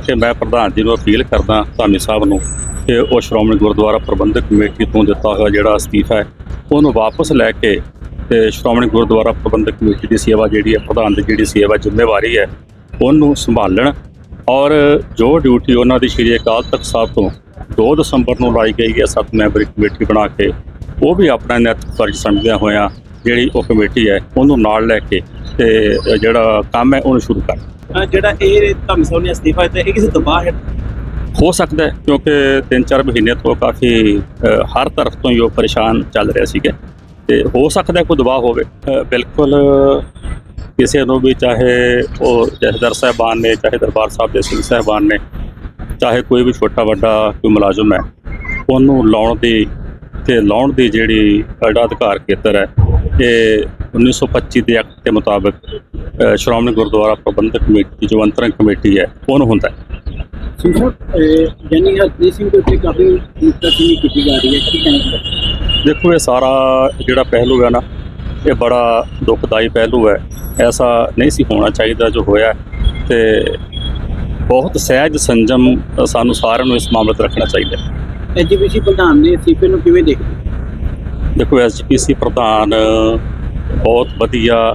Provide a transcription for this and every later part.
ਕਿ ਮੈਂ ਪ੍ਰਧਾਨ ਜੀ ਨੂੰ ਅਪੀਲ ਕਰਦਾ ਧਾਮੀ ਸਾਹਿਬ ਨੂੰ ਕਿ ਉਹ ਸ਼੍ਰੋਮਣੀ ਗੁਰਦੁਆਰਾ ਪ੍ਰਬੰਧਕ ਕਮੇਟੀ ਤੋਂ ਦਿੱਤਾ ਹੋਇਆ ਜਿਹੜਾ ਅਸਤੀਫਾ ਹੈ, ਉਹਨੂੰ ਵਾਪਸ ਲੈ ਕੇ ਤੇ ਸ਼੍ਰੋਮਣੀ ਗੁਰਦੁਆਰਾ ਪ੍ਰਬੰਧਕ ਕਮੇਟੀ ਦੀ ਸੇਵਾ ਜਿਹੜੀ ਹੈ, ਪ੍ਰਧਾਨ ਦੀ ਜਿਹੜੀ ਸੇਵਾ ਜ਼ਿੰਮੇਵਾਰੀ ਹੈ, ਉਹਨੂੰ ਸੰਭਾਲਣ ਔਰ ਜੋ ਡਿਊਟੀ ਉਹਨਾਂ ਦੀ ਸ਼੍ਰੀ ਅਕਾਲ ਤਖਤ ਸਾਹਿਬ ਤੋਂ 2 ਦਸੰਬਰ ਨੂੰ ਲਾਈ ਗਈ ਹੈ, ਸੱਤ ਮੈਂਬਰੀ ਕਮੇਟੀ ਬਣਾ ਕੇ, ਉਹ ਵੀ ਆਪਣਾ ਨੈਤਿਕ ਫਰਜ਼ ਸਮਝਦਿਆਂ ਹੋਇਆਂ ਜਿਹੜੀ ਉਹ ਕਮੇਟੀ ਹੈ, ਉਹਨੂੰ ਨਾਲ ਲੈ ਕੇ ਤੇ ਜਿਹੜਾ ਕੰਮ ਹੈ, ਉਹਨੂੰ ਸ਼ੁਰੂ ਕਰ ਜਿਹੜਾ ਇਹ ਧਰਮ ਸਾਹਿਬ ਨੇ ਅਸਤੀਫਾ ਦਿੱਤਾ ਇਹ ਕਿਸੇ ਦਬਾਅ ਹੈ? ਹੋ ਸਕਦਾ ਹੈ ਕਿਉਂਕਿ 3-4 ਮਹੀਨੇ ਤੋਂ ਕਾਫੀ ਹਰ ਤਰਫ ਤੋਂ ਹੀ ਉਹ ਪਰੇਸ਼ਾਨ ਚੱਲ ਰਿਹਾ ਸੀਗਾ। ਤੇ ਹੋ ਸਕਦਾ ਕੋਈ ਦਬਾਅ ਹੋਵੇ। ਬਿਲਕੁਲ ਕਿਸੇ ਨੂੰ ਵੀ ਚਾਹੇ ਉਹ ਜਥੇਦਾਰ ਸਾਹਿਬਾਨ ਨੇ ਚਾਹੇ ਦਰਬਾਰ ਸਾਹਿਬ ਦੇ ਸਿੰਘ ਸਾਹਿਬਾਨ ਨੇ ਚਾਹੇ ਕੋਈ ਵੀ ਛੋਟਾ ਵੱਡਾ ਕੋਈ ਮੁਲਾਜ਼ਮ ਹੈ ਉਹਨੂੰ ਲਾਉਣ ਦੀ ਤੇ ਲਾਉਣ ਦੀ ਜਿਹੜੀ ਜਿਹੜਾ ਅਧਿਕਾਰ ਖੇਤਰ ਹੈ ਇਹ 1925 ਦੇ ਐਕਟ ਦੇ ਮੁਤਾਬਕ ਸ਼੍ਰੋਮਣੀ ਗੁਰਦੁਆਰਾ ਪ੍ਰਬੰਧਕ ਕਮੇਟੀ ਜੋ ਅੰਤਰੰਗ ਕਮੇਟੀ ਹੈ ਉਹਨੂੰ ਹੁੰਦਾ ਹੈ। ਸਿੰਘ ਸਾਹਿਬ ਜਾਨੀ ਹਰਪ੍ਰੀਤ ਸਿੰਘ ਦੇ ਉੱਤੇ ਕਾਫੀ ਨੁਕਤਾਚੀਨੀ ਕੀਤੀ ਜਾ ਰਹੀ ਹੈ ਕੀ ਕਹਿਣਾ ਚਾਹੁੰਦੇ ਦੇਖੋ ਇਹ ਸਾਰਾ ਜਿਹੜਾ ਪਹਿਲੂ ਹੈ ਨਾ ਇਹ ਬੜਾ ਦੁਖਦਾਈ ਪਹਿਲੂ ਹੈ। ਐਸਾ ਨਹੀਂ ਸੀ ਹੋਣਾ ਚਾਹੀਦਾ ਜੋ ਹੋਇਆ ਤੇ ਬਹੁਤ ਸਹਿਜ ਸੰਜਮ ਸਾਨੂੰ ਸਾਰਿਆਂ ਨੂੰ ਇਸ ਮਾਮਲੇ ਤੇ ਰੱਖਣਾ ਚਾਹੀਦਾ ਹੈ। ਐਜੀਪੀਸੀ ਪ੍ਰਧਾਨ ਨੇ ਸੀਪੀ ਨੂੰ ਕਿਵੇਂ ਦੇਖਦੇ? ਦੇਖੋ ਐਸਜੀਪੀਸੀ ਪ੍ਰਧਾਨ ਬਹੁਤ ਵਧੀਆ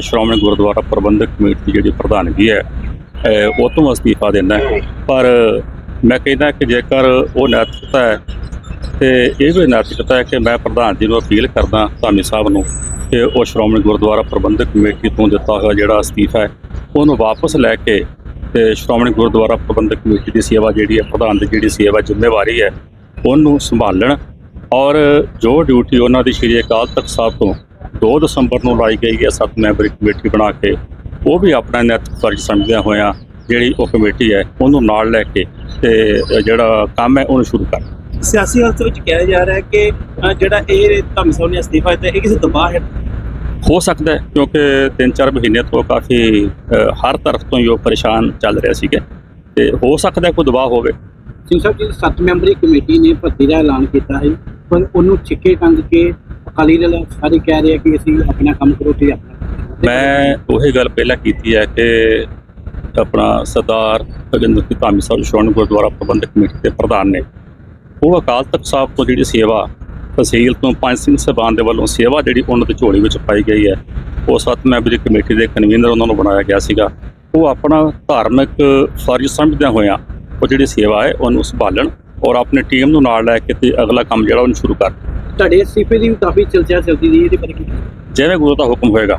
ਸ਼੍ਰੋਮਣੀ ਗੁਰਦੁਆਰਾ ਪ੍ਰਬੰਧਕ ਕਮੇਟੀ ਦੀ ਜਿਹੜੀ ਪ੍ਰਧਾਨਗੀ ਹੈ ਉਹ ਤੋਂ ਅਸਤੀਫਾ ਦੇਣਾ ਪਰ ਮੈਂ ਕਹਿੰਦਾ ਕਿ ਜੇਕਰ ਉਹ ਨੈਤਿਕਤਾ ਹੈ, ਤੇ ਇਹ ਵੀ ਨੈਤਿਕਤਾ ਹੈ ਕਿ ਮੈਂ ਪ੍ਰਧਾਨ ਜੀ ਨੂੰ ਅਪੀਲ ਕਰਦਾ ਧਾਮੀ ਸਾਹਿਬ ਨੂੰ ਕਿ ਉਹ ਸ਼੍ਰੋਮਣੀ ਗੁਰਦੁਆਰਾ ਪ੍ਰਬੰਧਕ ਕਮੇਟੀ ਤੋਂ ਦਿੱਤਾ ਹੋਇਆ ਜਿਹੜਾ ਅਸਤੀਫਾ ਹੈ, ਉਹਨੂੰ ਵਾਪਸ ਲੈ ਕੇ ਤੇ ਸ਼੍ਰੋਮਣੀ ਗੁਰਦੁਆਰਾ ਪ੍ਰਬੰਧਕ ਕਮੇਟੀ ਦੀ ਸੇਵਾ ਜਿਹੜੀ ਹੈ, ਪ੍ਰਧਾਨ ਦੀ ਜਿਹੜੀ ਸੇਵਾ ਜ਼ਿੰਮੇਵਾਰੀ ਹੈ, ਉਹਨੂੰ ਸੰਭਾਲਣ। ਔਰ ਜੋ ਡਿਊਟੀ ਉਹਨਾਂ ਦੀ ਸ਼੍ਰੀ ਅਕਾਲ ਤਖਤ ਸਾਹਿਬ ਤੋਂ 2 ਦਸੰਬਰ ਨੂੰ ਲਾਈ ਗਈ ਹੈ ਸੱਤ ਮੈਂਬਰੀ ਕਮੇਟੀ ਬਣਾ ਕੇ। ਉਹ ਵੀ ਆਪਣਾ ਨੈਤਿਕ ਫਰਜ਼ ਸਮਝਦਿਆਂ ਹੋਇਆਂ ਜਿਹੜੀ ਉਹ ਕਮੇਟੀ ਹੈ ਉਹਨੂੰ ਨਾਲ ਲੈ ਕੇ ਤੇ ਜਿਹੜਾ ਕੰਮ ਹੈ ਉਹਨੂੰ ਸ਼ੁਰੂ ਕਰਨ ਸਿਆਸੀ ਹਾਲਤ ਵਿੱਚ ਕਿਹਾ ਜਾ ਰਿਹਾ ਹੈ ਕਿ ਜਿਹੜਾ ਇਹ ਧਰਮ ਸਾਹਿਬ ਨੇ ਅਸਤੀਫਾ ਦਿੱਤਾ ਇਹ ਕਿਸੇ ਦਬਾਅ ਹੈ? ਹੋ ਸਕਦਾ ਹੈ ਕਿਉਂਕਿ 3-4 ਮਹੀਨੇ ਤੋਂ ਕਾਫੀ ਹਰ ਤਰਫ ਤੋਂ ਹੀ ਉਹ ਪਰੇਸ਼ਾਨ ਚੱਲ ਰਿਹਾ ਸੀਗਾ। ਤੇ ਹੋ ਸਕਦਾ ਕੋਈ ਦਬਾਅ ਹੋਵੇ। ਸਿੰਘ ਸਾਹਿਬ ਜੀ ਸੱਤ ਮੈਂਬਰੀ ਕਮੇਟੀ ਨੇ ਭਰਤੀ ਦਾ ਐਲਾਨ ਕੀਤਾ ਹੈ ਪਰ ਉਹਨੂੰ ਛਿੱਕੇ ਟੰਗ ਕੇ ਅਕਾਲੀ ਦਲ ਸਾਰੇ ਕਹਿ ਰਹੇ ਆ ਕਿ ਅਸੀਂ ਆਪਣਾ ਕੰਮ ਕਰੋ ਤੇ ਆਪਣਾ ਮੈਂ ਉਹੀ ਗੱਲ ਪਹਿਲਾਂ ਕੀਤੀ ਹੈ ਕਿ ਆਪਣਾ ਸਰਦਾਰ ਭਗਿੰਦਰ ਸਿੰਘ ਧਾਮੀ ਸਾਹਿਬ ਸ਼੍ਰੋਮਣੀ ਗੁਰਦੁਆਰਾ ਪ੍ਰਬੰਧਕ ਕਮੇਟੀ ਦੇ ਪ੍ਰਧਾਨ ਨੇ, ਉਹ ਅਕਾਲ ਤਖਤ ਸਾਹਿਬ ਤੋਂ ਜਿਹੜੀ ਸੇਵਾ ਤਹਿਸੀਲ ਤੋਂ ਪੰਜ ਸਿੰਘ ਸਾਹਿਬਾਨ ਦੇ ਵੱਲੋਂ ਸੇਵਾ ਜਿਹੜੀ ਉਹਨਾਂ ਦੀ ਝੋਲੀ ਵਿੱਚ ਪਾਈ ਗਈ ਹੈ, ਉਹ ਸੱਤ ਮੈਂਬਰੀ ਕਮੇਟੀ ਦੇ ਕਨਵੀਨਰ ਉਹਨਾਂ ਨੂੰ ਬਣਾਇਆ ਗਿਆ ਸੀਗਾ। ਉਹ ਆਪਣਾ ਧਾਰਮਿਕ ਫਰਜ਼ ਸਮਝਦਿਆਂ ਹੋਇਆਂ ਉਹ ਜਿਹੜੀ ਸੇਵਾ ਹੈ ਉਹਨੂੰ ਸੰਭਾਲਣ ਔਰ ਆਪਣੀ ਟੀਮ ਨੂੰ ਨਾਲ ਲੈ ਕੇ ਤੇ ਅਗਲਾ ਕੰਮ ਜਿਹੜਾ ਉਹਨੂੰ ਸ਼ੁਰੂ ਕਰ ਤੁਹਾਡੇ ਅਸਤੀਫੇ ਦੀ ਵੀ ਕਾਫੀ ਚਰਚਾ ਚੱਲਦੀ ਰਹੀ ਇਹਦੇ ਬਾਰੇ ਕੀ ਜਿਵੇਂ ਗੁਰੂ ਦਾ ਹੁਕਮ ਹੋਏਗਾ।